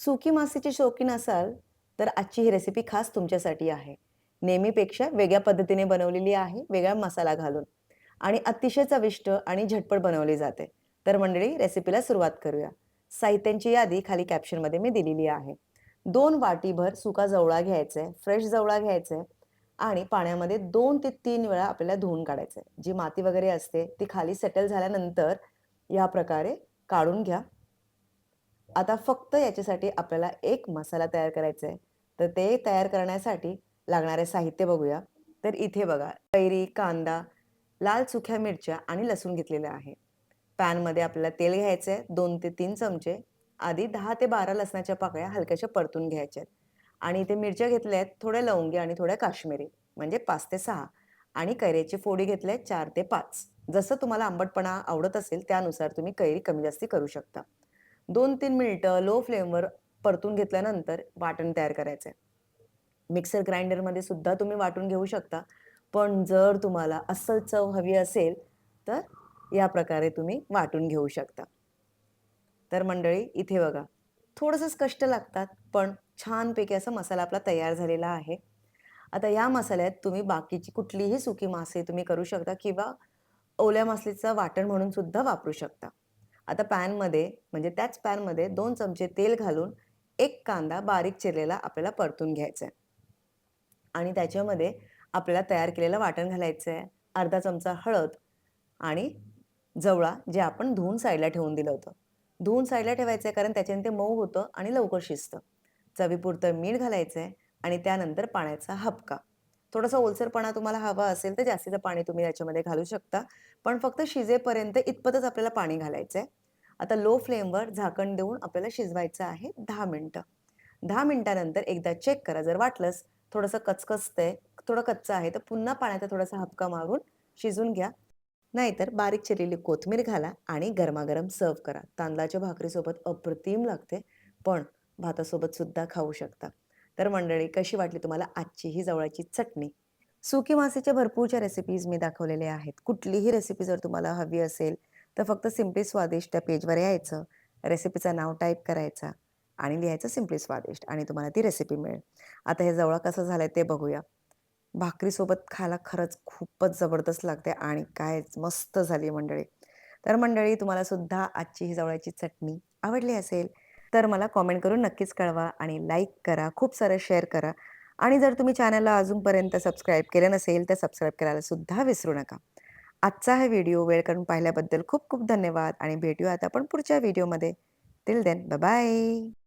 सुकी मासेचे शौकीन असाल तर आजची ही रेसिपी खास तुमच्यासाठी आहे. नेहमीपेक्षा वेगळ्या पद्धतीने बनवलेली आहे वेगळा मसाला घालून. आणि अतिशय चविष्ट आणि झटपट बनवली जाते. तर मंडळी रेसिपीला सुरुवात करूया. साहित्यांची यादी खाली कॅप्शनमध्ये मी दिलेली आहे. दोन वाटीभर सुका जवळा घ्यायचा आहे फ्रेश जवळा घ्यायचा आहे आणि पाण्यामध्ये दोन ते तीन वेळा आपल्याला धुवून काढायचं आहे जी माती वगैरे असते ती खाली सेटल झाल्यानंतर या प्रकारे काढून घ्या. आता फक्त याच्यासाठी आपल्याला एक मसाला तयार करायचा आहे. तर ते तयार करण्यासाठी लागणारे साहित्य बघूया. तर इथे बघा कैरी कांदा लाल सुक्या मिरच्या आणि लसूण घेतलेलं आहे. पॅनमध्ये आपल्याला तेल घ्यायचं आहे दोन ते तीन चमचे. आधी दहा ते बारा लसणाच्या पाकळ्या हलक्याशा परतून घ्यायच्या आहेत आणि इथे मिरच्या घेतल्या आहेत थोड्या लवंगी आणि थोड्या काश्मीरी म्हणजे पाच ते सहा. आणि कैऱ्याची फोडी घेतल्या आहेत चार ते पाच. जसं तुम्हाला आंबटपणा आवडत असेल त्यानुसार तुम्ही कैरी कमी जास्ती करू शकता. दोन तीन मिनिटं लो फ्लेमवर परतून घेतल्यानंतर वाटण तयार करायचं आहे मिक्सर ग्राइंडरमध्ये सुद्धा तुम्ही वाटून घेऊ शकता. पण जर तुम्हाला अस्सल चव हवी असेल तर या प्रकारे तुम्ही वाटून घेऊ शकता. तर मंडळी इथे बघा. थोडंसंच कष्ट लागतात पण छानपैकी असा मसाला आपला तयार झालेला आहे. आता या मसाल्यात तुम्ही बाकीची कुठलीही सुकी मासे तुम्ही करू शकता किंवा ओल्या मासलीचं वाटण म्हणून सुद्धा वापरू शकता. आता पॅनमध्ये म्हणजे त्याच पॅनमध्ये दोन चमचे तेल घालून एक कांदा बारीक चिरलेला आपल्याला परतून घ्यायचा आहे आणि त्याच्यामध्ये आपल्याला तयार केलेलं वाटण घालायचं आहे अर्धा चमचा हळद आणि जवळा जे आपण धुवून साईडला ठेवून दिलं होतं. धुवून साईडला ठेवायचं आहे कारण त्याच्याने ते मऊ होतं आणि लवकर शिजतं. चवीपुरतं मीठ घालायचं आहे आणि त्यानंतर पाण्याचा हपका. थोडासा ओलसरपणा तुम्हाला हवा असेल तर जास्तीचं पाणी तुम्ही त्याच्यामध्ये घालू शकता. पण फक्त शिजेपर्यंत इतपतच आपल्याला पाणी घालायचं आहे आता लो फ्लेमवर झाकण देऊन आपल्याला शिजवायचं आहे दहा मिनटं. दहा मिनटानंतर एकदा चेक करा. जर वाटलंच थोडंसं कचकचतंय थोडं कच्चं आहे तर पुन्हा पाण्याचा थोडासा हपका मारून शिजून घ्या. नाहीतर बारीक चिरलेली कोथमीर घाला आणि गरमागरम सर्व करा. तांदळाच्या भाकरीसोबत अप्रतिम लागते पण भातासोबत सुद्धा खाऊ शकता. तर मंडळी कशी वाटली तुम्हाला आजची ही जवळची चटणी? सुकी मासेच्या भरपूरच्या रेसिपीज मी दाखवलेल्या आहेत. कुठलीही रेसिपी जर तुम्हाला हवी असेल तर फक्त सिम्पली स्वादिष्ट त्या पेजवर यायचं. रेसिपीचं नाव टाईप करायचा आणि लिहायचं सिम्पली स्वादिष्ट आणि तुम्हाला ती रेसिपी मिळेल. आता हे जवळ कसं झालं ते बघूया. भाकरीसोबत खायला खरंच खूपच जबरदस्त लागते आणि काय मस्त झाली मंडळी. तर मंडळी तुम्हाला सुद्धा आजची ही जवळची चटणी आवडली असेल तर मला कॉमेंट करून नक्कीच कळवा आणि लाईक करा खूप सारं शेअर करा. आणि जर तुम्ही चॅनलला अजूनपर्यंत सबस्क्राईब केलं नसेल तर सबस्क्राईब करायला सुद्धा विसरू नका. आजचा हा व्हिडिओ वेळ करून पाहिल्याबद्दल खूप खूप धन्यवाद आणि भेटूया आता आपण पुढच्या व्हिडिओमध्ये. Till then bye